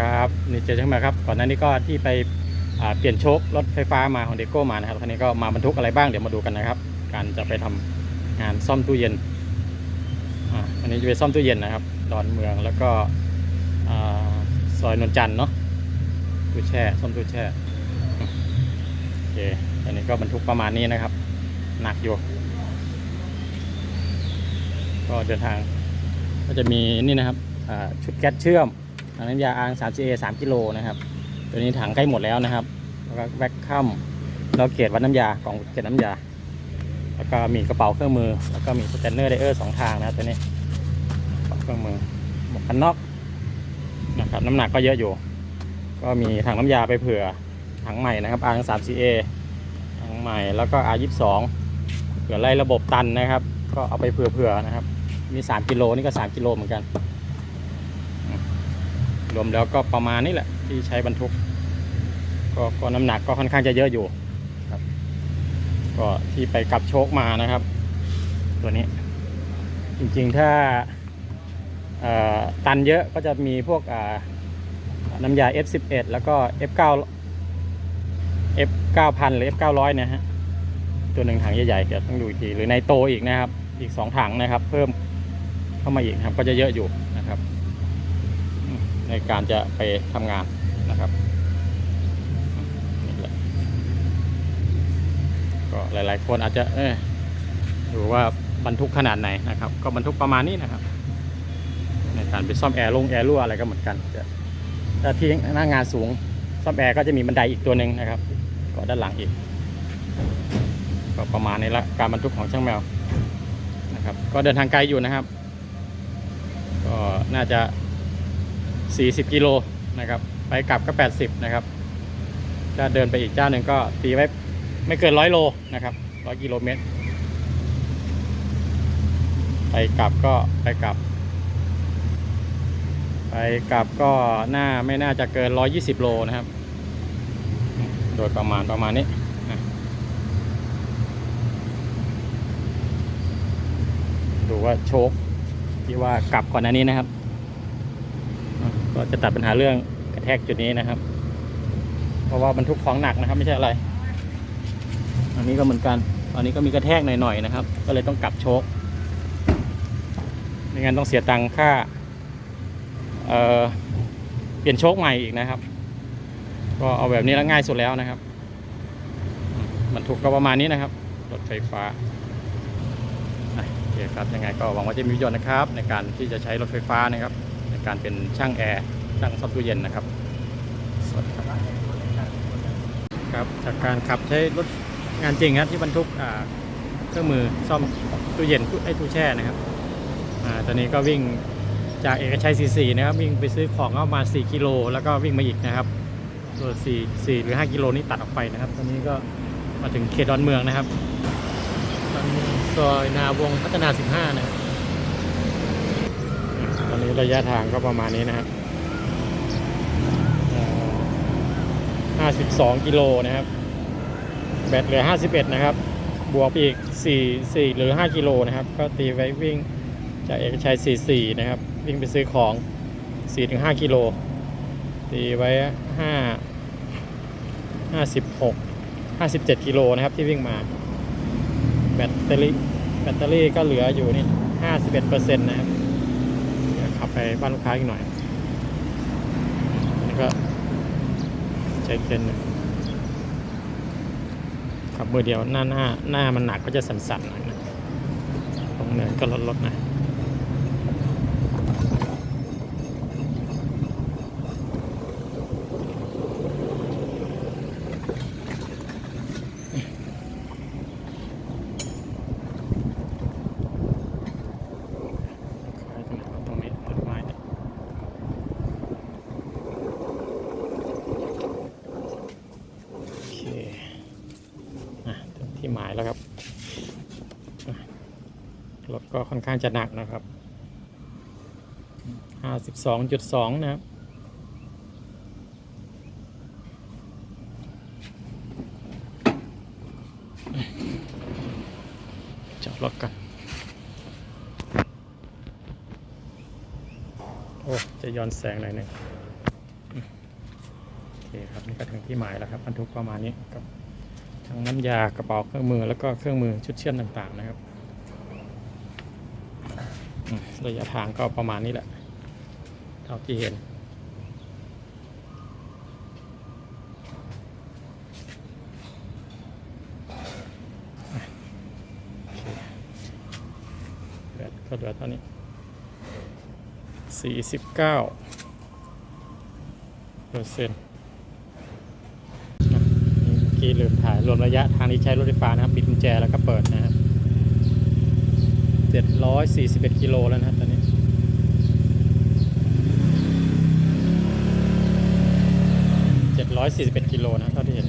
ครับนี่เจอช่างมวครับก่อนหน้านี้ก็ที่ไปเปลี่ยนโชครถไฟฟ้ามาของเดโก้มานะครับครานี้ก็มาบรรทุกอะไรบ้างเดี๋ยวมาดูกันนะครับ การจะไปทำงานซ่อมตู้เย็นอันนี้จะไปซ่อมตู้เย็นนะครับดอนเมืองแล้วก็อซอยนนจันทร์เนาะตู้แช่ซ่อมตู้แช่โอเคอันนี้ก็บรรทุกประมาณนี้นะครับ หนักอยู่ก็เดินทางก็จะมีนี่นะครับชุดแก๊สเชื่อม ถังน้ำยาอ่าง 3CA 3กิโลนะครับ ตัวนี้ถังใกล้หมดแล้วนะครับ แล้วก็แว็กคัมแล้วเกรดวัดน้ำยากล่องเกรดน้ำยา แล้วก็มีกระเป๋าเครื่องมือ แล้วก็มีสแกนเนอร์ไดเออร์สองทางนะครับตัวนี้เครื่องมือหมวกกันน็อกนะครับน้ำหนักก็เยอะอยู่ ก็มีถังน้ำยาไปเผื่อถังใหม่นะครับอ่าง 3CA ถังใหม่แล้วก็ R22 เผื่อไล่ระบบตันนะครับ ก็เอาไปเผื่อๆนะครับ มี 3 กิโลนี่ก็ 3 กิโลเหมือนกัน รวมแล้วก็ประมาณนี้แหละที่ใช้บรรทุกก็ก็น้ำหนักก็ค่อนข้างจะเยอะอยู่ครับ ก็ที่ไปกลับโชคมานะครับ ตัวนี้ จริงๆถ้าเอ่อตันเยอะก็จะมีพวกอ่าน้ำยา F11 แล้วก็ F9 F9000 หรือ F900 เนะฮะตัวหนึ่งถังใหญ่ๆเดี๋ยวต้องดูอีกทีหรือในโตอีกนะครับ อีกสองถังนะครับ เพิ่มเข้ามาอีกนะครับก็จะเยอะอยู่นะครับอืม ในการจะไปทำงานนะครับนี่แหละก็หลาย ๆ คนอาจจะเออดูว่าบรรทุกขนาดไหนนะครับ ก็บรรทุกประมาณนี้นะครับ ในการไปซ่อมแอร์ลงแอร์รั่วอะไรก็เหมือนกันจะถ้าที่หน้างานสูงซ่อมแอร์ก็จะมีบันไดอีกตัวหนึ่งนะครับ ก็ด้านหลังอีก ก็ประมาณนี้ละการบรรทุกของช่างแมวนะครับ ก็เดินทางไกลอยู่นะครับ ก็น่าจะ 40กิโลนะครับไปกลับก็ 80นะครับถ้าเดินไปอีกเจ้าหนึ่งก็ตีไว้ไม่เกินร้อยโลนะครับร้อยกิโลเมตร ไปกลับก็ไปกลับ ไปกลับก็น่าไม่น่าจะเกิน120โลนะครับ โดยประมาณประมาณนี้ดูว่าโชคที่ว่ากลับก่อนหน้านี้นะครับ ก็จะตัดปัญหาเรื่องกระแทกจุดนี้นะครับ เพราะว่าบรรทุกของหนักนะครับ ไม่ใช่อะไร อันนี้ก็เหมือนกัน อันนี้ก็มีกระแทกหน่อยๆนะครับ ก็เลยต้องกลับโชคไม่งั้นต้องเสียตังค่าเเปลี่ยนโชคใหม่อีกนะครับ ก็เอาแบบนี้แล้วง่ายสุดแล้วนะครับมบรรทุกก็ประมาณนี้นะครับ รถไฟฟ้าโอเคครับยังไงก็หวังว่าจะมีประโยชน์นะครับ ในการที่จะใช้รถไฟฟ้านะครับ การเป็นช่างแอร์ช่างซ่อมตู้เย็นนะครับสวัสดีครับครับจากการขับใช้รถงานจริงครับที่บรรทุกอ่าเครื่องมือซ่อมตู้เย็นตู้ไอ้ตู้แช่นะครับอ่าตอนนี้ก็วิ่งจากเอกชัย44นะครับวิ่งไปซื้อของก็ประมา4กิโลแล้วก็วิ่งมาอีกนะครับตัว4 4หรือ 5 กิโลนี้ตัดออกไปนะครับ ตอนนี้ก็มาถึงเขตดอนเมืองนะครับตอนนี้ซอยนาวงพัฒนา 15 นะครับอะตอ นี้ระยะทางก็ประมาณนี้นะครับเอ่อ52กิโลนะครับ แบตเหลือ51นะครับ บวกไปอีก4 4หรือ5กิโลนะครับ ก็ตีไว้วิ่งจากเอกชัย44นะครับ วิ่งไปซื้อของ4-5กิโล ตีไว้5 56 57กิโลนะครับที่วิ่งมา แบตเตอรี่แบตเตอรี่ก็เหลืออยู่นี่ห้าสิบเอ็ดเปอร์เซ็นต์นะครับ ไปบ้านลูกค้าอีกหน่อยนี่ก็ใจเย็นขับมือเดียวหน้าหน้าหน้ามันหนักก็จะสั่นๆหน่อยนะตรงเนินก็ลดลดๆนะขายตรงไหนวะตรงนี้ต้นไม้เนี่ยโอเคอะถึง ที่หมายแล้วครับรถก็ค่อนข้างจะหนักนะครับห้าสิบสองจุดสองนะครับจอดรถกันโอ้จะย้อนแสงหน่อยหนึงอืมเคครับ นี่ก็ถึงที่หมายแล้วครับบรรทุกประมาณนี้กับ ทั้งน้ำยากระเป๋าเครื่องมือแล้วก็เครื่องมือชุดเชื่อมต่างๆนะครับระยะทางก็ประมาณนี้แหละ เท่าที่เห็นเหลือก็เหลือเท่านี้สี่สิบเก้าเปอร์เซ็นต์ กี้ลืมถ่ายรวมระยะทางที่ใช้รถไฟฟ้านะครับปิดกุญแจแล้วก็เปิดนะครับเจ็ดร้อยสี่สิบเอ็ดกิโลแล้วนะครับตอนนี้เจ็ดร้อยสี่สิบเอ็ดกิโลนะเท่าที่เห็น